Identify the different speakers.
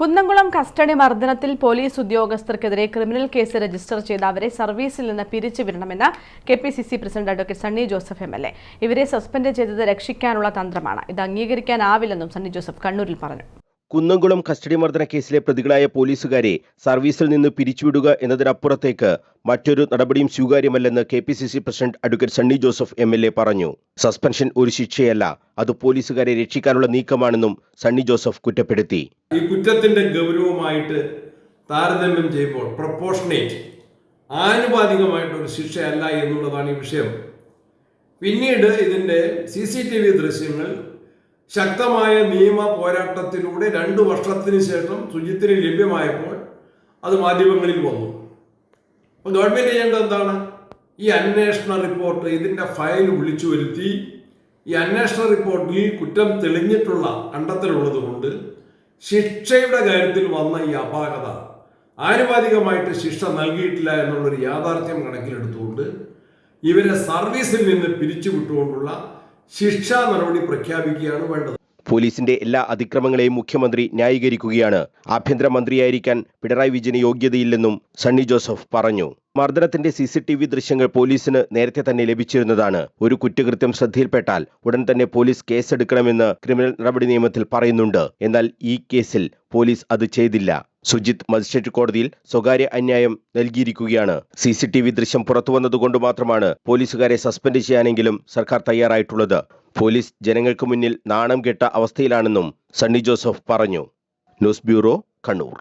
Speaker 1: Kunnamkulam custody മർദ്ദനത്തിൽ police ഉദ്യോഗസ്ഥർക്കെതിരെ criminal case register ചെയ്ത അവരെ സർവീസിൽ നിന്ന് പിരിച്ചുവിടണമെന്ന് K P C C president advocate Sunny Joseph M. ഇവരെ സസ്പെൻഡ് ചെയ്തത് രക്ഷിക്കാനുള്ള തന്ത്രമാണ്. ഇത് അംഗീകരിക്കാനാവില്ലെന്നും സണ്ണി ജോസഫ് കണ്ണൂരിൽ പറഞ്ഞു.
Speaker 2: കുന്നംകുളം കസ്റ്റഡി മർദ്ദന കേസിലെ പ്രതികളായ പോലീസുകാരെ സർവീസിൽ നിന്ന് പിരിച്ചുവിടുക എന്നതിനപ്പുറത്തേക്ക് മറ്റൊരു നടപടിയും സ്വീകാര്യമല്ലെന്ന് K P C C president advocate Sunny Joseph M L A പറഞ്ഞു. സസ്പെൻഷൻ ഒരു ശിക്ഷയല്ല അത് പോലീസുകാരെ രക്ഷിക്കാനുള്ള നീക്കമാണെന്നും സണ്ണി ജോസഫ് കുറ്റപ്പെടുത്തി.
Speaker 3: ഈ കുറ്റത്തിന്റെ ഗൗരവമായിട്ട് താരതമ്യം ചെയ്യുമ്പോൾ പ്രപ്പോർഷനേറ്റ് ആനുപാതികമായിട്ടൊരു ശിക്ഷയല്ല എന്നുള്ളതാണ് ഈ വിഷയം. പിന്നീട് ഇതിന്റെ സി സി ടി വി ദൃശ്യങ്ങൾ ശക്തമായ നിയമ പോരാട്ടത്തിലൂടെ രണ്ടു വർഷത്തിന് ശേഷം ശുചിത്വം ലഭ്യമായപ്പോൾ അത് മാധ്യമങ്ങളിൽ വന്നു. അപ്പോൾ ഗവൺമെന്റ് ചെയ്യേണ്ടത് എന്താണ്? ഈ അന്വേഷണ റിപ്പോർട്ട് ഇതിന്റെ ഫയൽ വിളിച്ചു വരുത്തി. ഈ അന്വേഷണ റിപ്പോർട്ടിൽ കുറ്റം തെളിഞ്ഞിട്ടുള്ള കണ്ടെത്തലുള്ളത് കൊണ്ട് ശിക്ഷയുടെ കാര്യത്തിൽ വന്ന ഈ അപാകത ആനുപാതികമായിട്ട് ശിക്ഷ നൽകിയിട്ടില്ല എന്നുള്ളൊരു യാഥാർത്ഥ്യം കണക്കിലെടുത്തുകൊണ്ട് ഇവരെ സർവീസിൽ നിന്ന് പിരിച്ചുവിട്ടുകൊണ്ടുള്ള ശിക്ഷാ നടപടി പ്രഖ്യാപിക്കുകയാണ് വേണ്ടത്.
Speaker 2: പോലീസിന്റെ എല്ലാ അതിക്രമങ്ങളെയും മുഖ്യമന്ത്രി ന്യായീകരിക്കുകയാണ്. ആഭ്യന്തരമന്ത്രിയായിരിക്കാൻ പിണറായി വിജയന് യോഗ്യതയില്ലെന്നും സണ്ണി ജോസഫ് പറഞ്ഞു. മർദ്ദനത്തിന്റെ സി സി ടി വി ദൃശ്യങ്ങൾ പോലീസിന് നേരത്തെ തന്നെ ലഭിച്ചിരുന്നതാണ്. ഒരു കുറ്റകൃത്യം ശ്രദ്ധയിൽപ്പെട്ടാൽ ഉടൻ തന്നെ പോലീസ് കേസെടുക്കണമെന്ന് ക്രിമിനൽ നടപടി നിയമത്തിൽ പറയുന്നുണ്ട്. എന്നാൽ ഈ കേസിൽ പോലീസ് അത് ചെയ്തില്ല. സുജിത് മജിസ്ട്രേറ്റ് കോടതിയിൽ സ്വകാര്യ അന്യായം നൽകിയിരിക്കുകയാണ്. സി സി ടി വി ദൃശ്യം പുറത്തുവന്നതുകൊണ്ട് മാത്രമാണ് പോലീസുകാരെ സസ്പെൻഡ് ചെയ്യാനെങ്കിലും സർക്കാർ തയ്യാറായിട്ടുള്ളത്. പോലീസ് ജനങ്ങൾക്ക് മുന്നിൽ നാണം കെട്ട അവസ്ഥയിലാണെന്നും സണ്ണി ജോസഫ് പറഞ്ഞു. News bureau Kannur.